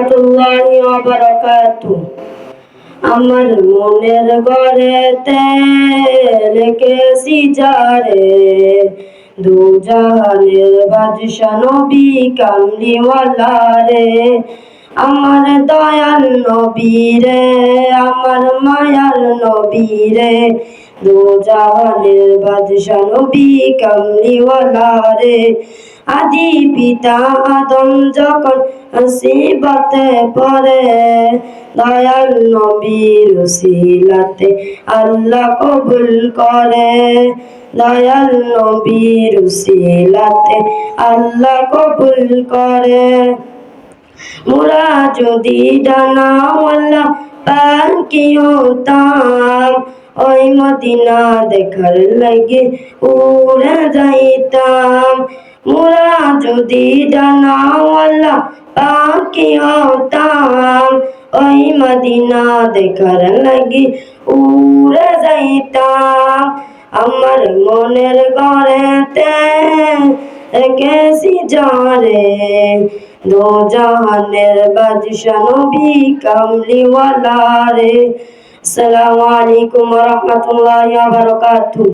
রহমতুল্লাহি ওয়া বারাকাতুহু। আমার মনের ঘরেতে লেখেছি যারে দু জাহানের বাদশা নবী কামলিওয়ালা রে। আমার দয়াল নবী রে, আমার মায়ার নবী রে। দু জাহানের বাদশা নবী কামলিওয়ালা রে। আদি পিতা আদম যখন মুসিবতে পড়ে, দয়াল নবীর উসিলাতে আল্লাহ কবুল করে। দয়াল নবীর উসিলাতে আল্লাহ কবুল করে। মোরা যদি ডানাওয়ালা পাখি ওই মদিনা দেখার লাগে উড়ে যাইতাম। মোরা যদি ডানাওয়ালা পাখি হতাম, ওই মদিনা দেখার লাগে উড়ে যাইতাম। আমার মনের ঘরেতে গেছি জরে দো জাহানের বাদশা নবী কামলিওয়ালা রে আসসালামু আলাইকুম ওয়া রাহমাতুল্লাহি ওয়া বারাকাতুহু।